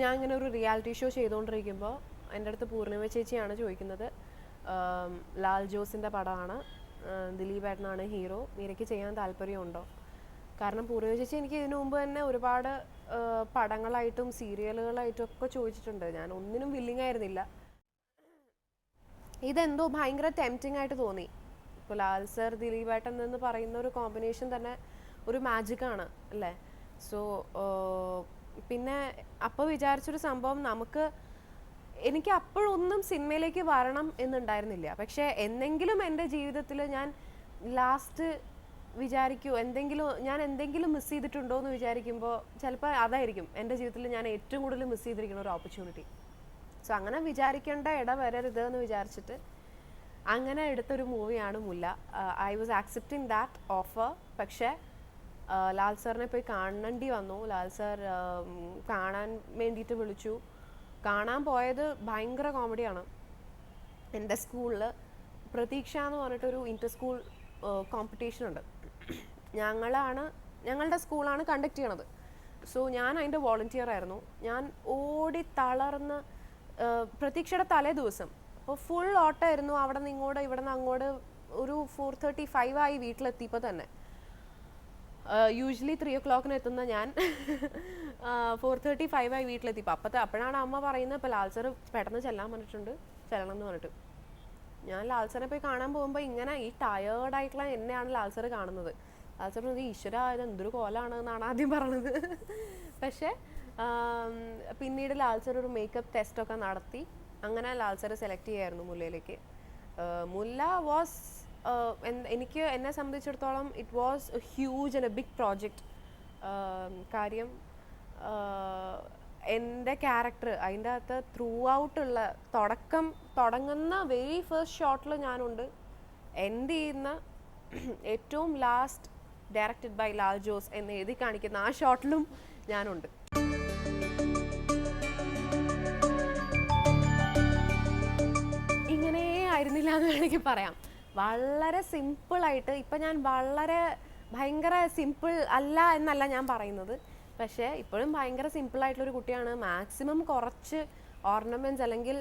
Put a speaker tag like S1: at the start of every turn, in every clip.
S1: ഞാൻ ഇങ്ങനെ ഒരു റിയാലിറ്റി ഷോ ചെയ്തുകൊണ്ടിരിക്കുമ്പോൾ എന്റെ അടുത്ത് പൂർണിമ ചേച്ചിയാണ് ചോദിക്കുന്നത്. ലാൽ ജോസിന്റെ പടമാണ്. ദിലീപ് ഏട്ടനാണ് ഹീറോ. മീരയ്ക്ക് ചെയ്യാൻ താല്പര്യമുണ്ടോ? കാരണം പൂർണിമ ചേച്ചി എനിക്ക് ഇതിനു മുമ്പ് തന്നെ ഒരുപാട് പടങ്ങളായിട്ടും സീരിയലുകളായിട്ടും ഒക്കെ ചോദിച്ചിട്ടുണ്ട്. ഞാൻ ഒന്നിനും വില്ലിങ് ആയിരുന്നില്ല. ഇതെന്തോ ഭയങ്കര ടെംപ്റ്റിംഗ് ആയിട്ട് തോന്നി. ഇപ്പോൾ ലാൽ സർ ദിലീപ് ഏട്ടൻ എന്ന് പറയുന്ന ഒരു കോമ്പിനേഷൻ തന്നെ ഒരു മാജിക്കാണ് അല്ലേ? സോ പിന്നെ അപ്പോൾ വിചാരിച്ചൊരു സംഭവം നമുക്ക് എനിക്ക് അപ്പോഴൊന്നും സിനിമയിലേക്ക് വരണം എന്നുണ്ടായിരുന്നില്ല. പക്ഷേ എന്നെങ്കിലും എന്റെ ജീവിതത്തിൽ ഞാൻ ലാസ്റ്റ് വിചാരിക്കൂ എന്തെങ്കിലും ഞാൻ എന്തെങ്കിലും മിസ് ചെയ്തിട്ടുണ്ടോ എന്ന് വിചാരിക്കുമ്പോൾ ചിലപ്പോൾ അതായിരിക്കും എന്റെ ജീവിതത്തിൽ ഞാൻ ഏറ്റവും കൂടുതൽ മിസ് ചെയ്തിരിക്കുന്ന ഒരു ഓപ്പർച്യൂണിറ്റി സോ അങ്ങനെ വിചാരിക്കേണ്ട ഇട വരരുത് എന്ന് വിചാരിച്ചിട്ട് അങ്ങനെ എടുത്തൊരു മൂവിയാണ് Mulla. I was accepting that offer പക്ഷേ ലാൽ സാറിനെ പോയി കാണേണ്ടി വന്നു. ലാൽ സാർ കാണാൻ വേണ്ടിയിട്ട് വിളിച്ചു. കാണാൻ പോയത് ഭയങ്കര കോമഡിയാണ്. എന്റെ സ്കൂളിൽ പ്രതീക്ഷ എന്ന് പറഞ്ഞിട്ടൊരു ഇന്റർ സ്കൂൾ കോമ്പറ്റീഷൻ ഉണ്ട്. ഞങ്ങളാണ് ഞങ്ങളുടെ സ്കൂളാണ് കണ്ടക്ട് ചെയ്യണത്. സോ ഞാൻ അതിന്റെ വോളണ്ടിയർ ആയിരുന്നു. ഞാൻ ഓടി തളർന്ന് പ്രതീക്ഷയുടെ തലേ ദിവസം. അപ്പോൾ ഫുൾ ഓട്ടമായിരുന്നു. അവിടെ നിന്ന് ഇങ്ങോട്ട് ഇവിടെ നിന്ന് അങ്ങോട്ട് ഒരു ഫോർ തേർട്ടി ഫൈവ് ആയി വീട്ടിലെത്തിയപ്പോൾ തന്നെ. യൂഷ്വലി ത്രീ ഒ ക്ലോക്കിന് എത്തുന്ന ഞാൻ ഫോർ തേർട്ടി ഫൈവ് ആയി വീട്ടിലെത്തി. അപ്പം അപ്പത്തെ അപ്പോഴാണ് അമ്മ പറയുന്നത് ഇപ്പോൾ ലാൽ സാർ പെട്ടെന്ന് ചെല്ലാൻ പറഞ്ഞിട്ടുണ്ട് ചെല്ലണം എന്ന് പറഞ്ഞിട്ട്. ഞാൻ ലാൽ സാറിനെ പോയി കാണാൻ പോകുമ്പോൾ ഇങ്ങനെ ഈ ടയേർഡായിട്ടുള്ള എന്നെയാണ് ലാൽ സാർ കാണുന്നത്. ലാൽ സാർ പറഞ്ഞത് ഈശ്വര ഇത് എന്തൊരു കോലാണ് എന്നാണ് ആദ്യം പറഞ്ഞത്. പക്ഷേ പിന്നീട് ലാൽ സാർ ഒരു മേക്കപ്പ് ടെസ്റ്റൊക്കെ നടത്തി അങ്ങനെ ലാൽ സാർ സെലക്ട് ചെയ്യായിരുന്നു മുല്ലയിലേക്ക്. മുല്ല വാസ് എനിക്ക് എന്നെ സംബന്ധിച്ചിടത്തോളം it was a huge and a big project കാര്യം എന്റെ ക്യാരക്ടർ അതിന്റെ അകത്ത് ത്രൂ ഔട്ടുള്ള തുടക്കം തുടങ്ങുന്ന വെരി ഫസ്റ്റ് ഷോട്ടിൽ ഞാനുണ്ട്. എൻഡ് ചെയ്യുന്ന ഏറ്റവും last directed by Lal Jose എന്ന് എഴുതി കാണിക്കുന്ന ആ ഷോട്ടിലും ഞാനുണ്ട്. ഇങ്ങനെ ആയിരുന്നില്ല എന്ന് വേണമെങ്കിൽ പറയാം. വളരെ സിമ്പിളായിട്ട് ഇപ്പം ഞാൻ വളരെ ഭയങ്കര സിമ്പിൾ അല്ല എന്നല്ല ഞാൻ പറയുന്നത്. പക്ഷേ ഇപ്പോഴും ഭയങ്കര സിമ്പിളായിട്ടുള്ളൊരു കുട്ടിയാണ്. മാക്സിമം കുറച്ച് ഓർണമെന്റ്സ് അല്ലെങ്കിൽ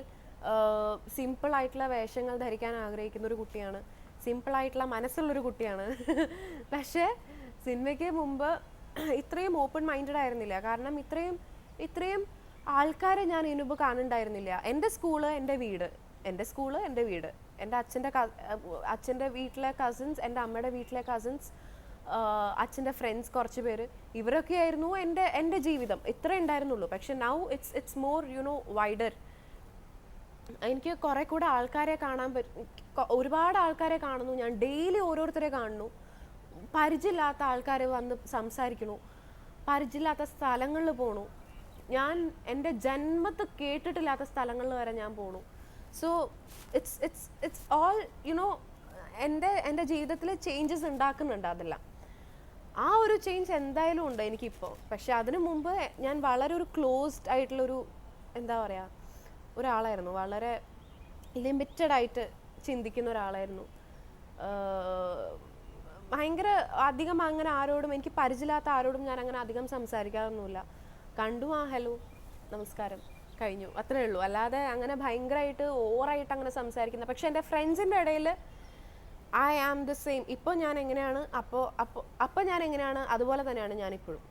S1: സിമ്പിൾ ആയിട്ടുള്ള വേഷങ്ങൾ ധരിക്കാൻ ആഗ്രഹിക്കുന്ന ഒരു കുട്ടിയാണ്. സിമ്പിൾ ആയിട്ടുള്ള മനസ്സുള്ളൊരു കുട്ടിയാണ്. പക്ഷേ സിനിമയ്ക്ക് മുമ്പ് ഇത്രയും ഓപ്പൺ മൈൻഡഡ് ആയിരുന്നില്ല. കാരണം ഇത്രയും ഇത്രയും ആൾക്കാരെ ഞാൻ ഇതിനുമ്പ് കാണുന്നുണ്ടായിരുന്നില്ല. എന്റെ സ്കൂൾ എന്റെ വീട്. എന്റെ സ്കൂൾ എന്റെ വീട്. എന്റെ അച്ഛന്റെ അച്ഛന്റെ വീട്ടിലെ കസിൻസ് എന്റെ അമ്മയുടെ വീട്ടിലെ കസിൻസ് അച്ഛന്റെ ഫ്രണ്ട്സ് കുറച്ച് പേര്. ഇവരൊക്കെ ആയിരുന്നു എന്റെ എന്റെ ജീവിതം. ഇത്രേ ഉണ്ടായിരുന്നുള്ളൂ. പക്ഷെ now it's it's more you know wider എനിക്ക് കുറെ കൂടെ ആൾക്കാരെ കാണാൻ പറ്റും ഒരുപാട് ആൾക്കാരെ കാണുന്നു. ഞാൻ ഡെയിലി ഓരോരുത്തരെ കാണുന്നു. പരിചയമില്ലാത്ത ആൾക്കാർ വന്ന് സംസാരിക്കണു പരിചയമില്ലാത്ത സ്ഥലങ്ങളിൽ പോണു. ഞാൻ എന്റെ ജന്മത്ത് കേട്ടിട്ടില്ലാത്ത സ്ഥലങ്ങളിൽ വരെ ഞാൻ പോണു. So it's it's it's all you know എന്റെ എന്റെ ജീവിതത്തിൽ ചേഞ്ചസ് ഉണ്ടാക്കുന്നുണ്ട് അതെല്ലാം ആ ഒരു ചേഞ്ച് എന്തായാലും ഉണ്ട് എനിക്കിപ്പോൾ പക്ഷെ അതിനു മുമ്പ് ഞാൻ വളരെ ഒരു ക്ലോസ്ഡ് ആയിട്ടുള്ളൊരു എന്താ പറയുക ഒരാളായിരുന്നു. വളരെ ലിമിറ്റഡ് ആയിട്ട് ചിന്തിക്കുന്ന ഒരാളായിരുന്നു. ഭയങ്കര അധികം അങ്ങനെ ആരോടും എനിക്ക് പരിചയമില്ലാത്ത ആരോടും ഞാൻ അങ്ങനെ അധികം സംസാരിക്കാറൊന്നുമില്ല. കണ്ടു ആ ഹലോ നമസ്കാരം. കഴിഞ്ഞു. അത്രേ ഉള്ളൂ. അല്ലാതെ അങ്ങനെ ഭയങ്കരമായിട്ട് ഓവറായിട്ട് അങ്ങനെ സംസാരിക്കുന്ന പക്ഷെ എന്റെ ഫ്രണ്ട്സിന്റെ ഇടയിൽ ഐ ആം ദ സെയിം ഇപ്പോൾ ഞാൻ എങ്ങനെയാണ്? അപ്പോൾ അപ്പോൾ അപ്പോൾ ഞാൻ എങ്ങനെയാണ്? അതുപോലെ തന്നെയാണ് ഞാനിപ്പോഴും.